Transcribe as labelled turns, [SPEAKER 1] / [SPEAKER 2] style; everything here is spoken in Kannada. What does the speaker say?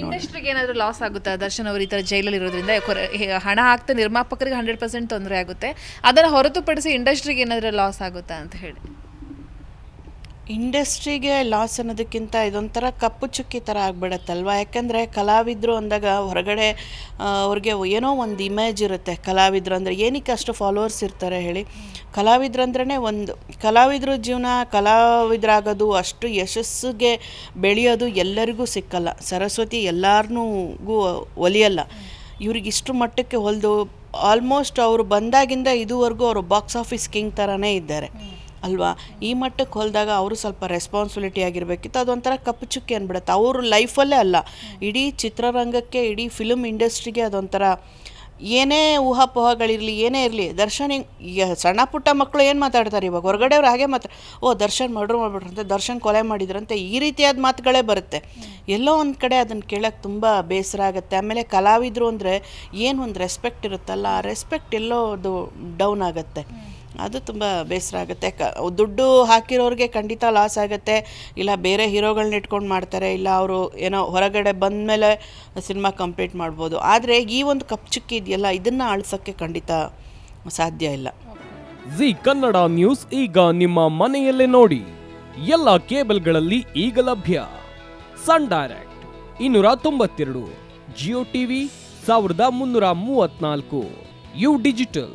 [SPEAKER 1] ಇಂಡಸ್ಟ್ರಿಗೆ ಏನಾದರೂ ಲಾಸ್ ಆಗುತ್ತಾ? ದರ್ಶನ್ ಅವರು ಈ ಥರ ಜೈಲಲ್ಲಿ ಇರೋದ್ರಿಂದ ಹಣ ಹಾಕ್ತಾ ನಿರ್ಮಾಪಕರಿಗೆ ಹಂಡ್ರೆಡ್ ಪರ್ಸೆಂಟ್ ತೊಂದರೆ ಆಗುತ್ತೆ. ಅದನ್ನು ಹೊರತುಪಡಿಸಿ ಇಂಡಸ್ಟ್ರಿಗೆ ಏನಾದರೂ ಲಾಸ್ ಆಗುತ್ತಾ ಅಂತ ಹೇಳಿ.
[SPEAKER 2] ಇಂಡಸ್ಟ್ರಿಗೆ ಲಾಸ್ ಅನ್ನೋದಕ್ಕಿಂತ ಇದೊಂಥರ ಕಪ್ಪು ಚುಕ್ಕಿ ಥರ ಆಗ್ಬಿಡತ್ತಲ್ವ? ಯಾಕಂದರೆ ಕಲಾವಿದರು ಅಂದಾಗ ಹೊರಗಡೆ ಅವ್ರಿಗೆ ಏನೋ ಒಂದು ಇಮೇಜ್ ಇರುತ್ತೆ. ಕಲಾವಿದರು ಅಂದರೆ ಏನಕ್ಕೆ ಅಷ್ಟು ಫಾಲೋವರ್ಸ್ ಇರ್ತಾರೆ ಹೇಳಿ? ಕಲಾವಿದ್ರು ಅಂದ್ರೇ ಒಂದು, ಕಲಾವಿದ್ರ ಜೀವನ ಕಲಾವಿದರಾಗೋದು ಅಷ್ಟು ಯಶಸ್ಸಿಗೆ ಬೆಳೆಯೋದು ಎಲ್ಲರಿಗೂ ಸಿಕ್ಕಲ್ಲ. ಸರಸ್ವತಿ ಎಲ್ಲಾರ್ನೂಗೂ ಒಲಿಯಲ್ಲ. ಇವ್ರಿಗೆ ಇಷ್ಟು ಮಟ್ಟಕ್ಕೆ ಹೊಲಿದು ಆಲ್ಮೋಸ್ಟ್ ಅವರು ಬಂದಾಗಿಂದ ಇದುವರೆಗೂ ಅವರು ಬಾಕ್ಸ್ ಆಫೀಸ್ ಕಿಂಗ್ ಥರನೇ ಇದ್ದಾರೆ. ಅಲ್ವಾ? ಈ ಮಟ್ಟಕ್ಕೆ ಹೊಲಿದಾಗ ಅವರು ಸ್ವಲ್ಪ ರೆಸ್ಪಾನ್ಸಿಬಿಲಿಟಿ ಆಗಿರಬೇಕಿತ್ತು. ಅದೊಂಥರ ಕಪ್ಪು ಚುಕ್ಕಿ ಅಂದ್ಬಿಡುತ್ತೆ ಅವ್ರ ಲೈಫಲ್ಲೇ ಅಲ್ಲ. ಇಡೀ ಚಿತ್ರರಂಗಕ್ಕೆ, ಇಡೀ ಫಿಲ್ಮ್ ಇಂಡಸ್ಟ್ರಿಗೆ ಅದೊಂಥರ ಏನೇ ಊಹಾಪೋಹಗಳಿರಲಿ, ಏನೇ ಇರಲಿ, ದರ್ಶನ್ ಹಿಂಗೆ ಸಣ್ಣ ಪುಟ್ಟ ಮಕ್ಕಳು ಏನು ಮಾತಾಡ್ತಾರೆ ಇವಾಗ? ಹೊರಗಡೆಯವ್ರು ಹಾಗೆ ಮಾತ್ರ, ಓ, ದರ್ಶನ್ ಮರ್ಡ್ರ್ ಮಾಡಿಬಿಟ್ರಂತೆ, ದರ್ಶನ್ ಕೊಲೆ ಮಾಡಿದ್ರಂತೆ, ಈ ರೀತಿಯಾದ ಮಾತುಗಳೇ ಬರುತ್ತೆ. ಎಲ್ಲೋ ಒಂದು ಕಡೆ ಅದನ್ನು ಕೇಳೋಕ್ಕೆ ತುಂಬ ಬೇಸರ ಆಗುತ್ತೆ. ಆಮೇಲೆ ಕಲಾವಿದರು ಅಂದರೆ ಏನು ಒಂದು ರೆಸ್ಪೆಕ್ಟ್ ಇರುತ್ತಲ್ಲ, ಆ ರೆಸ್ಪೆಕ್ಟ್ ಎಲ್ಲೋ ಅದು ಡೌನ್ ಆಗುತ್ತೆ. ಅದು ತುಂಬ ಬೇಸರ ಆಗುತ್ತೆ. ಕ, ದುಡ್ಡು ಹಾಕಿರೋರಿಗೆ ಖಂಡಿತ ಲಾಸ್ ಆಗುತ್ತೆ. ಇಲ್ಲ ಬೇರೆ ಹೀರೋಗಳನ್ನ ಇಟ್ಕೊಂಡು ಮಾಡ್ತಾರೆ, ಇಲ್ಲ ಅವರು ಏನೋ ಹೊರಗಡೆ ಬಂದ ಮೇಲೆ ಸಿನಿಮಾ ಕಂಪ್ಲೀಟ್ ಮಾಡ್ಬೋದು. ಆದರೆ ಈ ಒಂದು ಕಪ್ ಚುಕ್ಕಿ ಇದೆಯಲ್ಲ, ಇದನ್ನು ಅಳಿಸೋಕ್ಕೆ ಖಂಡಿತ ಸಾಧ್ಯ ಇಲ್ಲ.
[SPEAKER 3] ಜಿ ಕನ್ನಡ ನ್ಯೂಸ್ ಈಗ ನಿಮ್ಮ ಮನೆಯಲ್ಲೇ ನೋಡಿ. ಎಲ್ಲ ಕೇಬಲ್ಗಳಲ್ಲಿ ಈಗ ಲಭ್ಯ. ಸನ್ ಡೈರೆಕ್ಟ್ ಇನ್ನೂರ ತೊಂಬತ್ತೆರಡು ಜಿಯೋ ಟಿವಿ ಸಾವಿರದ ಮುನ್ನೂರ ಮೂವತ್ನಾಲ್ಕು ಯು ಡಿಜಿಟಲ್